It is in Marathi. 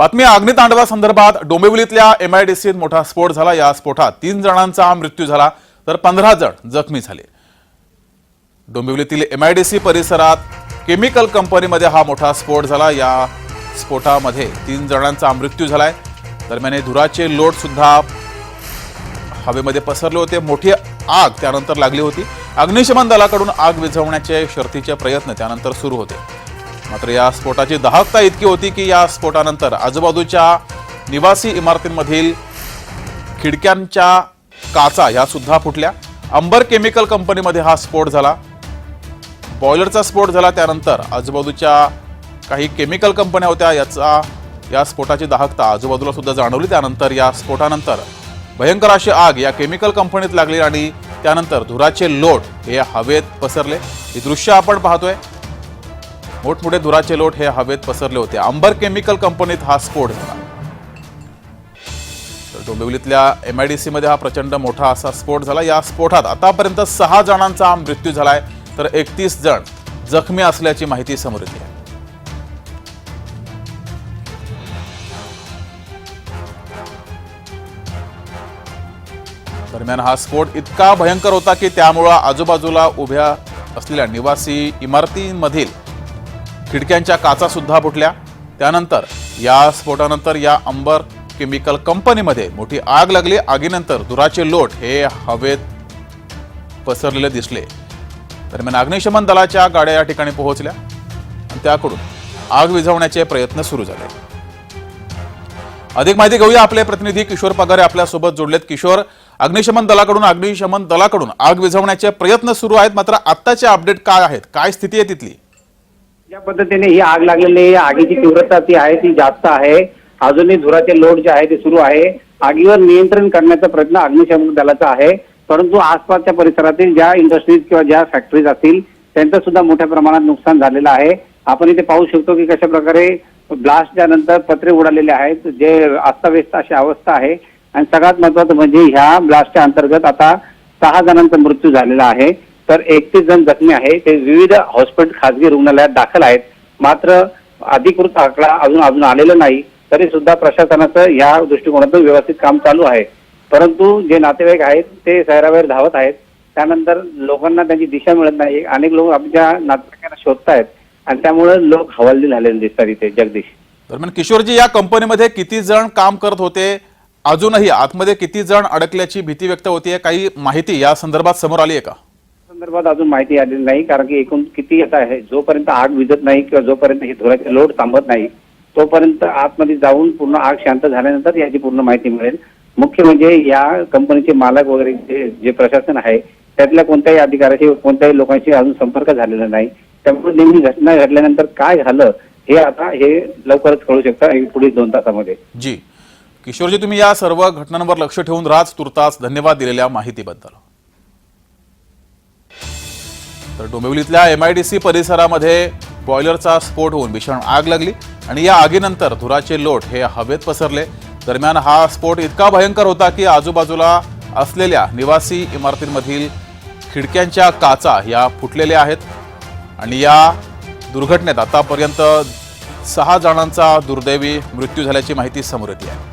बातमी अग्नितांडवा संदर्भात डोंबिवलीतल्या एमआयडीसीत मोठा स्फोट झाला. या स्फोटात तीन जणांचा मृत्यू झाला तर पंधरा जण जखमी झाले. डोंबिवलीतील एमआयडीसी परिसरात केमिकल कंपनीमध्ये हा मोठा स्फोट झाला. या स्फोटामध्ये तीन जणांचा मृत्यू झालाय. दरम्यान हे धुराचे लोट सुद्धा हवेमध्ये पसरले होते. मोठी आग त्यानंतर लागली होती. अग्निशमन दलाकडून आग विझवण्याचे शर्थीचे प्रयत्न त्यानंतर सुरू होते. मात्र या स्फोटाची दाहकता इतकी होती की या स्फोटानंतर आजूबाजूच्या निवासी इमारतींमधील खिडक्यांच्या काचा ह्या सुद्धा फुटल्या. अंबर केमिकल कंपनीमध्ये हा स्फोट झाला. बॉयलरचा स्फोट झाला. त्यानंतर आजूबाजूच्या काही केमिकल कंपन्या होत्या. याचा या स्फोटाची दाहकता आजूबाजूला सुद्धा जाणवली. त्यानंतर या स्फोटानंतर भयंकर अशी आग या केमिकल कंपनीत लागली आणि त्यानंतर धुराचे लोट हे हवेत पसरले. हे दृश्य आपण पाहतोय. मोठमोठे धुराचे लोट हे हवेत पसरले होते. अंबर केमिकल कंपनीत हा स्फोट झाला. तर डोंबिवलीतल्या एमआयडीसी मध्ये हा प्रचंड मोठा असा स्फोट झाला. या स्फोटात आतापर्यंत सहा जणांचा मृत्यू झालाय. तर एकतीस जण जखमी असल्याची माहिती समोर येते. आहे दरम्यान हा स्फोट इतका भयंकर होता की त्यामुळं आजूबाजूला उभ्या असलेल्या निवासी इमारतींमधील खिडक्यांच्या काचा सुद्धा फुटल्या. त्यानंतर या स्फोटानंतर या अंबर केमिकल कंपनीमध्ये मोठी आग लागली. आगीनंतर धुराचे लोट हे हवेत पसरलेले दिसले. दरम्यान अग्निशमन दलाच्या गाड्या या ठिकाणी पोहोचल्या आणि त्याकडून आग विझवण्याचे प्रयत्न सुरू झाले. अधिक माहिती घेऊया आपले प्रतिनिधी किशोर पगारे आपल्यासोबत जोडलेत. किशोर अग्निशमन दलाकडून अग्निशमन दलाकडून आग विझवण्याचे प्रयत्न सुरू आहेत. मात्र आत्ताचे अपडेट काय आहेत? काय स्थिती आहे तिथली? ज्या पद्धतीने ही आग लागलेली आहे. आगीची तीव्रता ती आहे ती जास्त आहे. अजूनही धुराचे लोड जे आहे ते सुरू आहे. आगीवर नियंत्रण करण्याचा प्रयत्न अग्निशमन दलाचा आहे. परंतु आसपासच्या परिसरातील ज्या इंडस्ट्रीज किंवा ज्या फॅक्टरीज असतील त्यांचं सुद्धा मोठ्या प्रमाणात नुकसान झालेलं आहे. आपण इथे पाहू शकतो की कशा प्रकारे ब्लास्टच्या नंतर पत्रे उडालेले आहेत. जे अस्ताव्यस्त अशी अवस्था आहे. आणि सगळ्यात महत्वाचं म्हणजे ह्या ब्लास्टच्या अंतर्गत आता सहा जणांचा मृत्यू झालेला आहे. तर एकतीस जण जखमी आहे. ते विविध हॉस्पिटल खासगी रुग्णालयात दाखल आहेत. मात्र अधिकृत आकडा अजून अजून आलेला नाही. तरी सुद्धा प्रशासनाचं या दृष्टिकोनातून व्यवस्थित काम चालू आहे. परंतु जे नातेवाईक आहेत ते शहराबाहेर धावत आहेत. त्यानंतर लोकांना त्यांची दिशा मिळत नाही. अनेक लोक आपल्या नातेवाईकांना शोधतायत. आणि त्यामुळे लोक हवालदिल झालेले दिसतात इथे. जगदीश. दरम्यान किशोरजी या कंपनीमध्ये किती जण काम करत होते? अजूनही आतमध्ये किती जण अडकल्याची भीती व्यक्त होतीये? काही माहिती या संदर्भात समोर आली आहे का? संदर्भात अजून माहिती आलेली नाही कारण की एकूण किती येत आहे जोपर्यंत आग विझत नाही किंवा जोपर्यंत हे धुराचे लोड थांबत नाही तोपर्यंत आतमध्ये जाऊन पूर्ण आग शांत झाल्यानंतर याची पूर्ण माहिती मिळेल. मुख्य म्हणजे या कंपनीचे मालक वगैरे जे जे प्रशासन आहे त्यातल्या कोणत्याही अधिकाऱ्याशी कोणत्याही लोकांशी अजून संपर्क झालेला नाही. त्यामुळे नेहमी घटना घडल्यानंतर काय झालं हे आता हे लवकरच कळू शकतं पुढील दोन तासामध्ये. जी. किशोरजी तुम्ही या सर्व घटनांवर लक्ष ठेवून राज तुर्तास धन्यवाद दिलेल्या माहितीबद्दल. तर डोंबिवलीतल्या सी परिसरामध्ये बॉयलरचा स्फोट होऊन भीषण आग लागली आणि या आगीनंतर धुराचे लोट हे हवेत पसरले. दरम्यान हा स्फोट इतका भयंकर होता की आजूबाजूला असलेल्या निवासी इमारतींमधील खिडक्यांच्या काचा या फुटलेल्या आहेत आणि या दुर्घटनेत आतापर्यंत सहा जणांचा दुर्दैवी मृत्यू झाल्याची माहिती समोर येते आहे.